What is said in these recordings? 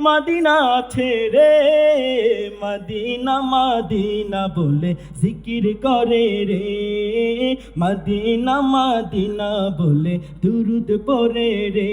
Medina ছেড়ে মাদিনা মাদিনা বলে জিকির করে রে। মাদিনা মাদিনা বলে দুরুদ পরে রে।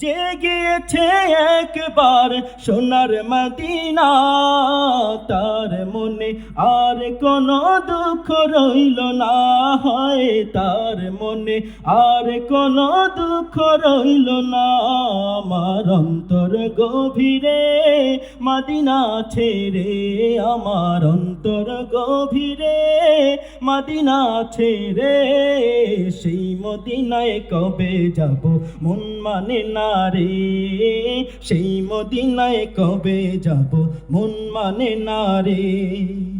যে গিয়েছে একবার সোনার মদিনা, তার মনে আর কোনো দুঃখ রইল না হয়। তার মনে আর কোনো দুঃখ রইল না আমার অন্তর গভীরে, মদিনা ছেড়ে আমার অন্তর গভীরে, মদিনা ছেড়ে সেই মদিনায় কবে যাব মন মানে না রে? সেই মদিনায় কবে যাব মন মানে না রে?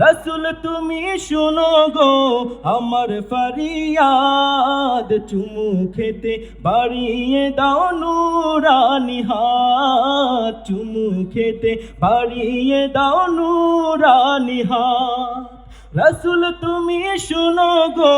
রসুল, তুমি শুনো গো, আমার ফরিয়াদ। চুমু খেতে বাড়িয়ে দাও নুরানি হাত। চুমু খেতে বাড়িয়ে দাও নুরানি রসুল, তুমি শুনো গো,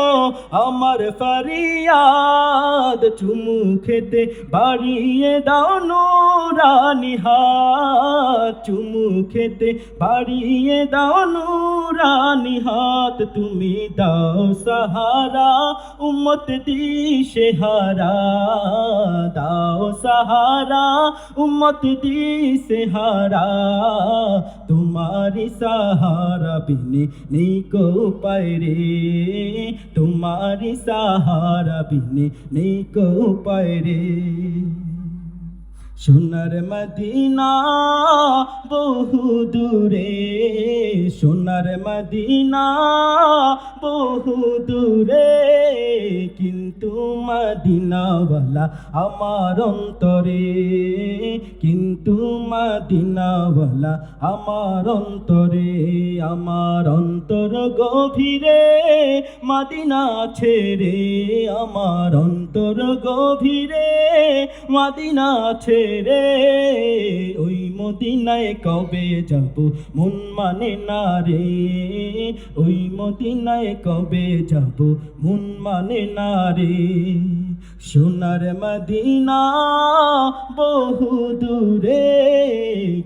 আমার ফরিয়াদ। চুমু খেতে বাড়িয়ে দাও নুরানি হাত। চুমু খেতে বাড়িয়ে দাও নুরানি হাত। তুমি দাও সাহারা, উম্মত দিশে হারা দাও সাহারা, উম্মত দিশে হারা তোমারি সাহারা বিনে নেই কো পায়রে তোমারি সাহারা বিনে নেই কো পায়রে সোনার মদিনা বহু দূরে, সোনার মদিনা বহু দূরে, কিন্তু মদিনাওয়ালা আমার অন্তরে, কিন্তু মদিনাওয়ালা আমার অন্তরে, আমার অন্তর গভীরে মদিনা ছেড়ে, আমার অন্তর গভীরে মদিনা ছেড়ে, ওই মদিনায় কবে যাব? মন মানে না রে, ওই মদিনায় কবে যাব? মন মানে না রে। সোনার মদিনা বহু দূরে,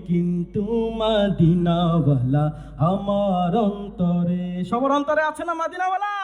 কিন্তু মদিনাওয়ালা আমার অন্তরে। সবার অন্তরে আছে না মদিনাওয়ালা?